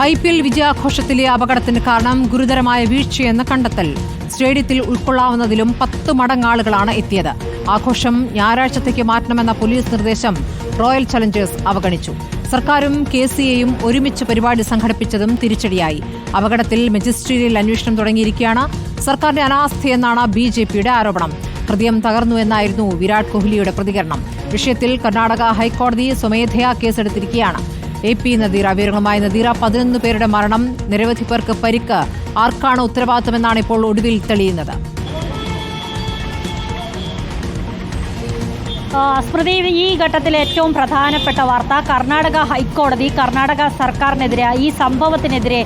I P L വിജയാഘോഷത്തിലെ അപകടത്തിന് കാരണം ഗുരുതരമായ വീഴ്ചയെന്ന് കണ്ടെത്തൽ. സ്റ്റേഡിയത്തിൽ ഉൾക്കൊള്ളാവുന്നതിലും പത്ത് മടങ്ങ് ആളുകളാണ് എത്തിയത്. ആഘോഷം ഞായറാഴ്ചത്തേക്ക് മാറ്റണമെന്ന പോലീസ് നിർദ്ദേശം റോയൽ ചലഞ്ചേഴ്സ് അവഗണിച്ചു. സർക്കാരും കെ സി എയും ഒരുമിച്ച് പരിപാടി സംഘടിപ്പിച്ചതും തിരിച്ചടിയായി. അപകടത്തിൽ മജിസ്ട്രേറ്റിൽ അന്വേഷണം തുടങ്ങിയിരിക്കുകയാണ്. സർക്കാരിന്റെ അനാസ്ഥയെന്നാണ് ബി ജെ പിയുടെ ആരോപണം. ഹൃദയം തകർന്നു എന്നായിരുന്നു വിരാട് കോഹ്ലിയുടെ പ്രതികരണം. വിഷയത്തിൽ കർണാടക ഹൈക്കോടതി സ്വമേധയാ കേസെടുത്തിരിക്കുകയാണ്. എ പി നദീറ വിവരങ്ങളുമായി നദീറ. പതിനൊന്ന് പേരുടെ മരണം. നിരവധി പേർക്ക് പരിക്ക്. ആർക്കാണ് ഉത്തരവാദിത്തമെന്നാണ് ഇപ്പോൾ ഒടുവിൽ തെളിയുന്നത്. സ്മൃതി ഈ ഘട്ടത്തിൽ ഏറ്റവും പ്രധാനപ്പെട്ട വാർത്ത കർണാടക ഹൈക്കോടതി കർണാടക സർക്കാരിനെതിരെ ഈ സംഭവത്തിനെതിരെ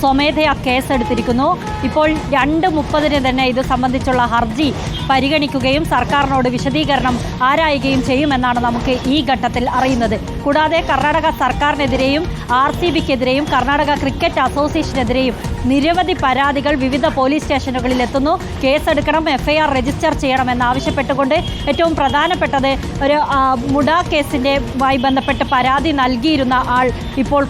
സ്വമേധയാ കേസെടുത്തിരിക്കുന്നു. ഇപ്പോൾ രണ്ട് മുപ്പതിന് തന്നെ ഇത് സംബന്ധിച്ചുള്ള ഹർജി പരിഗണിക്കുകയും സർക്കാരിനോട് വിശദീകരണം ആരായുകയും ചെയ്യുമെന്നാണ് നമുക്ക് ഈ ഘട്ടത്തിൽ അറിയുന്നത്. കൂടാതെ കർണാടക സർക്കാരിനെതിരെയും ആർ സി ബിക്കെതിരെയും കർണാടക ക്രിക്കറ്റ് അസോസിയേഷനെതിരെയും നിരവധി പരാതികൾ വിവിധ പോലീസ് സ്റ്റേഷനുകളിൽ എത്തുന്നു കേസെടുക്കണം എഫ്ഐആർ രജിസ്റ്റർ ചെയ്യണമെന്നാവശ്യപ്പെട്ടുകൊണ്ട് ഏറ്റവും പ്രധാനപ്പെട്ടത് ഒരു മുട കേസിന്റെ മായി ബന്ധപ്പെട്ട് പരാതി നൽകിയിരുന്ന ആൾ ഇപ്പോൾ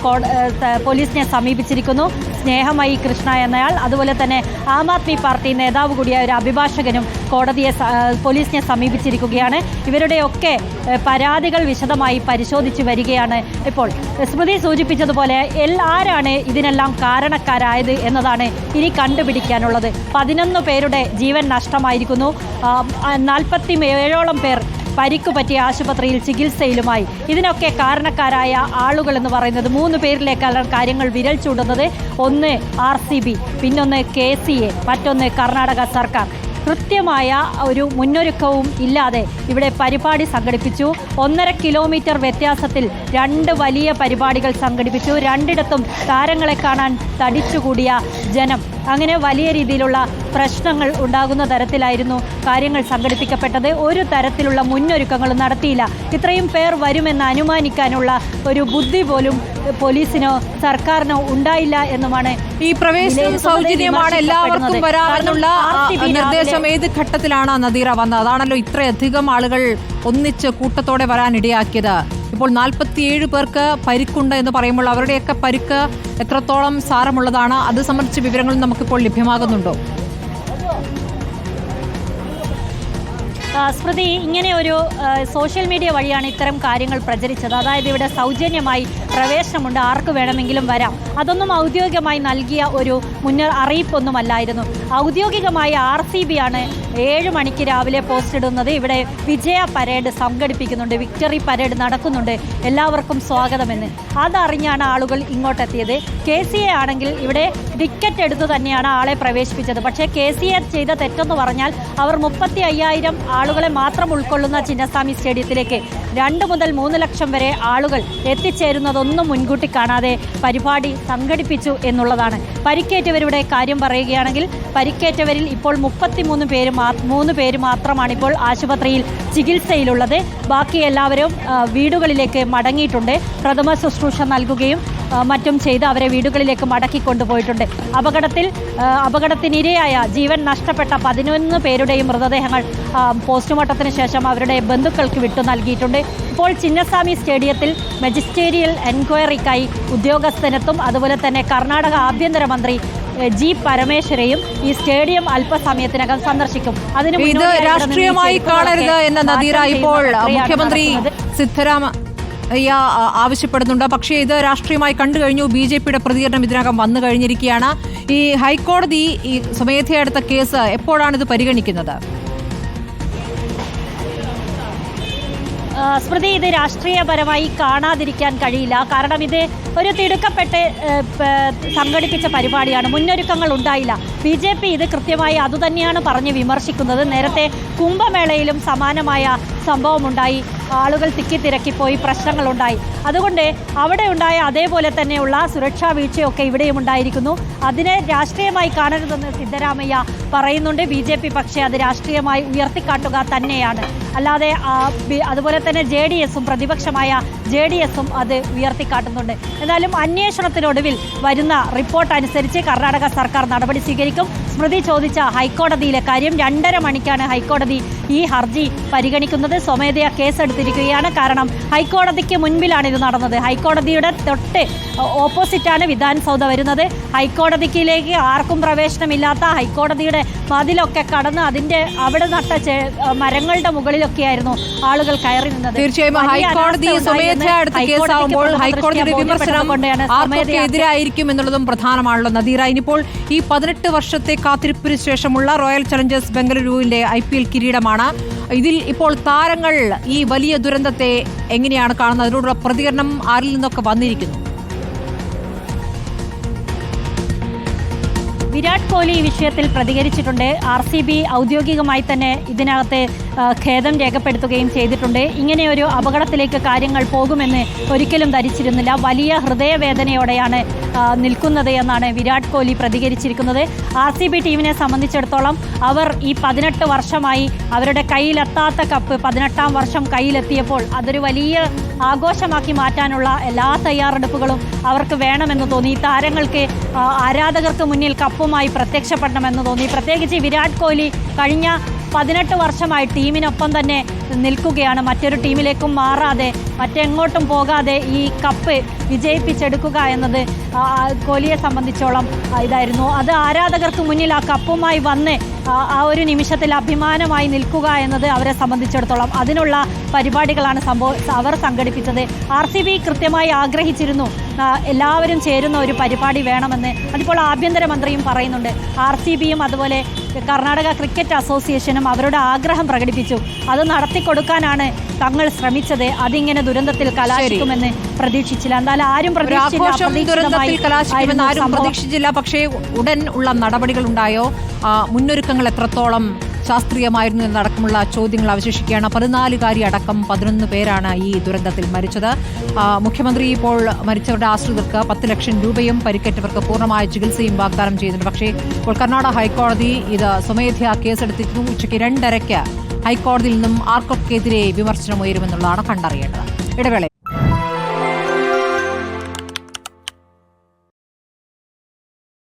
പോലീസിനെ സമീപിച്ചിരിക്കുന്നു. സ്നേഹമായി കൃഷ്ണ എന്നയാൾ. അതുപോലെ തന്നെ ആം ആദ്മി പാർട്ടി നേതാവ് കൂടിയായ ഒരു അഭിഭാഷകനും കോടതിയെ പോലീസിനെ സമീപിച്ചിരിക്കുകയാണ്. ഇവരുടെയൊക്കെ പരാതികൾ വിശദമായി പരിശോധിച്ച് വരികയാണ് ഇപ്പോൾ. സ്മൃതി സൂചിപ്പിച്ചതുപോലെ ആരാണ് ഇതിനെല്ലാം കാരണക്കാരായത് എന്നതാണ് ഇനി കണ്ടുപിടിക്കാനുള്ളത്. പതിനൊന്ന് പേരുടെ ജീവൻ നഷ്ടമായിരിക്കുന്നു. നാൽപ്പത്തി ഏഴോളം പേർ പരിക്കു പറ്റിയ ആശുപത്രിയിൽ ചികിത്സയിലുമായി. ഇതിനൊക്കെ കാരണക്കാരായ ആളുകൾ എന്ന് പറയുന്നത് മൂന്ന് പേരിലേക്കാണ് കാര്യങ്ങൾ വിരൽ ചൂണ്ടുന്നത്. ഒന്ന് ആർ സി ബി പിന്നൊന്ന് കെ സി എ മറ്റൊന്ന് കർണാടക സർക്കാർ. കൃത്യമായ ഒരു മുന്നൊരുക്കവും ഇല്ലാതെ ഇവിടെ പരിപാടി സംഘടിപ്പിച്ചു. ഒന്നര കിലോമീറ്റർ വ്യത്യാസത്തിൽ രണ്ട് വലിയ പരിപാടികൾ സംഘടിപ്പിച്ചു. രണ്ടിടത്തും താരങ്ങളെ കാണാൻ തടിച്ചുകൂടിയ ജനം. അങ്ങനെ വലിയ രീതിയിലുള്ള പ്രശ്നങ്ങൾ ഉണ്ടാകുന്ന തരത്തിലായിരുന്നു കാര്യങ്ങൾ സംഘടിപ്പിക്കപ്പെട്ടത്. ഒരു തരത്തിലുള്ള മുന്നൊരുക്കങ്ങളും നടത്തിയില്ല. ഇത്രയും പേർ വരുമെന്ന് അനുമാനിക്കാനുള്ള ഒരു ബുദ്ധി പോലും പോലീസിനോ സർക്കാരിനോ ഉണ്ടായില്ല എന്നുമാണ് ഈ പ്രവേശനം സൗജന്യമാണ് എല്ലാവർക്കും. വരാമെന്നുള്ള നിർദ്ദേശം ഏത് ഘട്ടത്തിലാണ് നദീറ വന്നത്? അതാണല്ലോ ഇത്രയധികം ആളുകൾ ഒന്നിച്ച് കൂട്ടത്തോടെ വരാൻ ഇടയാക്കിയത് ഇപ്പോൾ നാൽപ്പത്തിയേഴ് പേർക്ക് പരിക്കുണ്ട് എന്ന് പറയുമ്പോൾ അവരുടെയൊക്കെ പരിക്ക് എത്രത്തോളം സാരമുള്ളതാണ്? അത് സംബന്ധിച്ച വിവരങ്ങൾ നമുക്കിപ്പോൾ ലഭ്യമാകുന്നുണ്ടോ? സ്മൃതി ഇങ്ങനെ ഒരു സോഷ്യൽ മീഡിയ വഴിയാണ് ഇത്തരം കാര്യങ്ങൾ പ്രചരിച്ചത്. അതായത് ഇവിടെ സൗജന്യമായി പ്രവേശനമുണ്ട്. ആർക്ക് വേണമെങ്കിലും വരാം. അതൊന്നും ഔദ്യോഗികമായി നൽകിയ ഒരു മുന്നർ അറിയിപ്പൊന്നുമല്ലായിരുന്നു. ഔദ്യോഗികമായി ആർ സി ബി ആണ് ഏഴ് മണിക്ക് രാവിലെ പോസ്റ്റ് ഇടുന്നത്. ഇവിടെ വിജയ പരേഡ് സംഘടിപ്പിക്കുന്നുണ്ട്. വിക്ടറി പരേഡ് നടക്കുന്നുണ്ട്. എല്ലാവർക്കും സ്വാഗതമെന്ന്. അതറിഞ്ഞാണ് ആളുകൾ ഇങ്ങോട്ടെത്തിയത്. കെ സി എ ആണെങ്കിൽ ഇവിടെ ടിക്കറ്റ് എടുത്ത് തന്നെയാണ് ആളെ പ്രവേശിപ്പിച്ചത്. പക്ഷേ കെ സി എ ചെയ്ത തെറ്റെന്ന് പറഞ്ഞാൽ അവർ മുപ്പത്തി അയ്യായിരം ആളുകളെ മാത്രം ഉൾക്കൊള്ളുന്ന ചിന്നസ്വാമി സ്റ്റേഡിയത്തിലേക്ക് രണ്ട് മുതൽ മൂന്ന് ലക്ഷം വരെ ആളുകൾ എത്തിച്ചേരുന്നതൊന്നും മുൻകൂട്ടി കാണാതെ പരിപാടി സംഘടിപ്പിച്ചു എന്നുള്ളതാണ്. പരിക്കേറ്റവരുടെ കാര്യം പറയുകയാണെങ്കിൽ പരിക്കേറ്റവരിൽ ഇപ്പോൾ മുപ്പത്തിമൂന്ന് പേര് മൂന്ന് പേര് മാത്രമാണ് ഇപ്പോൾ ആശുപത്രിയിൽ ചികിത്സയിലുള്ളത്. ബാക്കി എല്ലാവരും വീടുകളിലേക്ക് മടങ്ങിയിട്ടുണ്ട്. പ്രഥമ ശുശ്രൂഷ നൽകുകയും മറ്റും ചെയ്ത് അവരെ വീടുകളിലേക്ക് മടക്കി കൊണ്ടുപോയിട്ടുണ്ട്. അപകടത്തിൽ അപകടത്തിനിരയായ ജീവൻ നഷ്ടപ്പെട്ട പതിനൊന്ന് പേരുടെയും മൃതദേഹങ്ങൾ പോസ്റ്റ്മോർട്ടത്തിന് ശേഷം അവരുടെ ബന്ധുക്കൾക്ക് വിട്ടു നൽകിയിട്ടുണ്ട്. ഇപ്പോൾ ചിന്നസ്വാമി സ്റ്റേഡിയത്തിൽ മജിസ്റ്റേരിയൽ എൻക്വയറിക്കായി ഉദ്യോഗസ്ഥനെത്തും. അതുപോലെ തന്നെ കർണാടക ആഭ്യന്തരമന്ത്രി മന്ത്രി ജി പരമേശ്വരയും ഈ സ്റ്റേഡിയം അല്പസമയത്തിനകം സന്ദർശിക്കും. അതിന് ഇത് രാഷ്ട്രീയമായി കാണരുത് എന്ന നദീറ ഇപ്പോൾ മുഖ്യമന്ത്രി നടക്കുന്നത്. ആവശ്യപ്പെടുന്നുണ്ട്. പക്ഷേ ഇത് രാഷ്ട്രീയമായി കണ്ടു കഴിഞ്ഞു. ബി ജെ പിയുടെ പ്രതികരണം ഇതിനകം വന്നു കഴിഞ്ഞിരിക്കുകയാണ്. ഈ ഹൈക്കോടതി ഈ സ്വമേധയാ എടുത്ത കേസ് എപ്പോഴാണ് ഇത് പരിഗണിക്കുന്നത്? സ്മൃതി ഇത് രാഷ്ട്രീയപരമായി കാണാതിരിക്കാൻ കഴിയില്ല. കാരണം ഇത് ഒരു തിടുക്കപ്പെട്ട് സംഘടിപ്പിച്ച പരിപാടിയാണ്. മുന്നൊരുക്കങ്ങൾ ഉണ്ടായില്ല. ബി ജെ പി ഇത് കൃത്യമായി അതുതന്നെയാണ് പറഞ്ഞ് വിമർശിക്കുന്നത്. നേരത്തെ കുംഭമേളയിലും സമാനമായ സംഭവമുണ്ടായി. ആളുകൾ തിക്കി തിരക്കിപ്പോയി പ്രശ്നങ്ങളുണ്ടായി. അതുകൊണ്ട് അവിടെ ഉണ്ടായ അതേപോലെ തന്നെയുള്ള സുരക്ഷാ വീഴ്ചയൊക്കെ ഇവിടെയും ഉണ്ടായിരിക്കുന്നു. അതിനെ രാഷ്ട്രീയമായി കാണരുതെന്ന് സിദ്ധരാമയ്യ പറയുന്നുണ്ട്. ബി പക്ഷേ അത് രാഷ്ട്രീയമായി ഉയർത്തിക്കാട്ടുക തന്നെയാണ്. അല്ലാതെ അതുപോലെ തന്നെ ജെ ഡി എസും പ്രതിപക്ഷമായ ജെ ഡി എസും അത് ഉയർത്തിക്കാട്ടുന്നുണ്ട്. എന്നാലും അന്വേഷണത്തിനൊടുവിൽ വരുന്ന റിപ്പോർട്ട് അനുസരിച്ച് കർണാടക സർക്കാർ നടപടി സ്വീകരിക്കും. സ്മൃതി ചോദിച്ച ഹൈക്കോടതിയിലെ കാര്യം രണ്ടര മണിക്കാണ് ഹൈക്കോടതി ഈ ഹർജി പരിഗണിക്കുന്നത് സ്വമേധയാ കേസെടുത്തിരിക്കുകയാണ്. കാരണം ഹൈക്കോടതിക്ക് മുൻപിലാണ് ഇത് നടന്നത്. ഹൈക്കോടതിയുടെ തൊട്ട് ഓപ്പോസിറ്റാണ് വിധാൻ സൗദ വരുന്നത്. ഹൈക്കോടതിക്കിലേക്ക് ആർക്കും പ്രവേശനമില്ലാത്ത ഹൈക്കോടതിയുടെ മതിലൊക്കെ കടന്ന് അതിന്റെ അവിടെ നട്ട മരങ്ങളുടെ മുകളിലൊക്കെയായിരുന്നു ആളുകൾ കയറി നിന്നത്. തീർച്ചയായും ഹൈക്കോടതി ഹൈക്കോടതിയുടെ വിമർശനം എതിരായിരിക്കും എന്നുള്ളതും പ്രധാനമാണല്ലോ. നദീറ ഇനിയിപ്പോൾ ഈ പതിനെട്ട് വർഷത്തെ കാത്തിരിപ്പിന് ശേഷമുള്ള റോയൽ ചലഞ്ചേഴ്സ് ബംഗളൂരുവിന്റെ ഐ പി എൽ കിരീടമാണ് ഇതിൽ ഇപ്പോൾ താരങ്ങൾ ഈ വലിയ ദുരന്തത്തെ എങ്ങനെയാണ് കാണുന്നത്? അതിനോടുള്ള പ്രതികരണം ആരിൽ നിന്നൊക്കെ വന്നിരിക്കുന്നു? വിരാട് കോഹ്ലി ഈ വിഷയത്തിൽ പ്രതികരിച്ചിട്ടുണ്ട്. ആർ സി ബി ഔദ്യോഗികമായി തന്നെ ഇതിനകത്ത് ഖേദം രേഖപ്പെടുത്തുകയും ചെയ്തിട്ടുണ്ട്. ഇങ്ങനെയൊരു അപകടത്തിലേക്ക് കാര്യങ്ങൾ പോകുമെന്ന് ഒരിക്കലും ധരിച്ചിരുന്നില്ല. വലിയ ഹൃദയവേദനയോടെയാണ് നിൽക്കുന്നത് എന്നാണ് വിരാട് കോഹ്ലി പ്രതികരിച്ചിരിക്കുന്നത്. ആർ സി ബി ടീമിനെ സംബന്ധിച്ചിടത്തോളം അവർ ഈ പതിനെട്ട് വർഷമായി അവരുടെ കയ്യിലെത്താത്ത കപ്പ് പതിനെട്ടാം വർഷം കയ്യിലെത്തിയപ്പോൾ അതൊരു വലിയ ആഘോഷമാക്കി മാറ്റാനുള്ള എല്ലാ തയ്യാറെടുപ്പുകളും അവർക്ക് വേണമെന്ന് തോന്നി. താരങ്ങൾക്ക് ആരാധകർക്ക് മുന്നിൽ കപ്പുമായി പ്രത്യക്ഷപ്പെടണമെന്ന് തോന്നി. പ്രത്യേകിച്ച് വിരാട് കോഹ്ലി കഴിഞ്ഞ പതിനെട്ട് വർഷമായി ടീമിനൊപ്പം തന്നെ നിൽക്കുകയാണ്. മറ്റൊരു ടീമിലേക്കും മാറാതെ മറ്റെങ്ങോട്ടും പോകാതെ ഈ കപ്പ് വിജയിപ്പിച്ചെടുക്കുക എന്നത് കോലിയെ സംബന്ധിച്ചോളം ഇതായിരുന്നു. അത് ആരാധകർക്ക് മുന്നിൽ ആ കപ്പുമായി വന്ന് ആ, ഒരു നിമിഷത്തിൽ അഭിമാനമായി നിൽക്കുക എന്നത് അവരെ സംബന്ധിച്ചിടത്തോളം അതിനുള്ള പരിപാടികളാണ് സംഭവ അവർ സംഘടിപ്പിച്ചത്. ആർ കൃത്യമായി ആഗ്രഹിച്ചിരുന്നു. എല്ലാവരും ചേരുന്ന ഒരു പരിപാടി വേണമെന്ന് അതിപ്പോൾ ആഭ്യന്തരമന്ത്രിയും പറയുന്നുണ്ട്. ആർ സി ബിയും അതുപോലെ കർണാടക ക്രിക്കറ്റ് അസോസിയേഷനും അവരുടെ ആഗ്രഹം പ്രകടിപ്പിച്ചു. അത് നടത്തിക്കൊടുക്കാനാണ് തങ്ങൾ ശ്രമിച്ചത്. അതിങ്ങനെ ദുരന്തത്തിൽ കലാശിക്കുമെന്ന് പ്രതീക്ഷിച്ചില്ല. എന്തായാലും ആരും. പ്രതീക്ഷിച്ചില്ല. പക്ഷേ ഉടൻ ഉള്ള നടപടികൾ ഉണ്ടായോ മുന്നൊരുക്കങ്ങൾ എത്രത്തോളം ശാസ്ത്രീയമായിരുന്നു എന്നടക്കമുള്ള ചോദ്യങ്ങൾ അവശേഷിക്കുകയാണ്. പതിനാലുകാരി അടക്കം പതിനൊന്ന് പേരാണ് ഈ ദുരന്തത്തിൽ മരിച്ചത്. മുഖ്യമന്ത്രി ഇപ്പോൾ മരിച്ചവരുടെ ആശ്രിതർക്ക് പത്ത് ലക്ഷം രൂപയും പരിക്കേറ്റവർക്ക് പൂർണമായ ചികിത്സയും വാഗ്ദാനം ചെയ്യുന്നുണ്ട്. പക്ഷേ ഇപ്പോൾ കർണാടക ഹൈക്കോടതി ഇത് സ്വമേധ്യാ കേസെടുത്തിരുന്നു ഉച്ചയ്ക്ക് രണ്ടരയ്ക്ക് ഹൈക്കോടതിയിൽ നിന്നും ആർക്കൊക്കെതിരെ വിമർശനം ഉയരുമെന്നുള്ളതാണ് കണ്ടറിയേണ്ടത്. ഇടവേള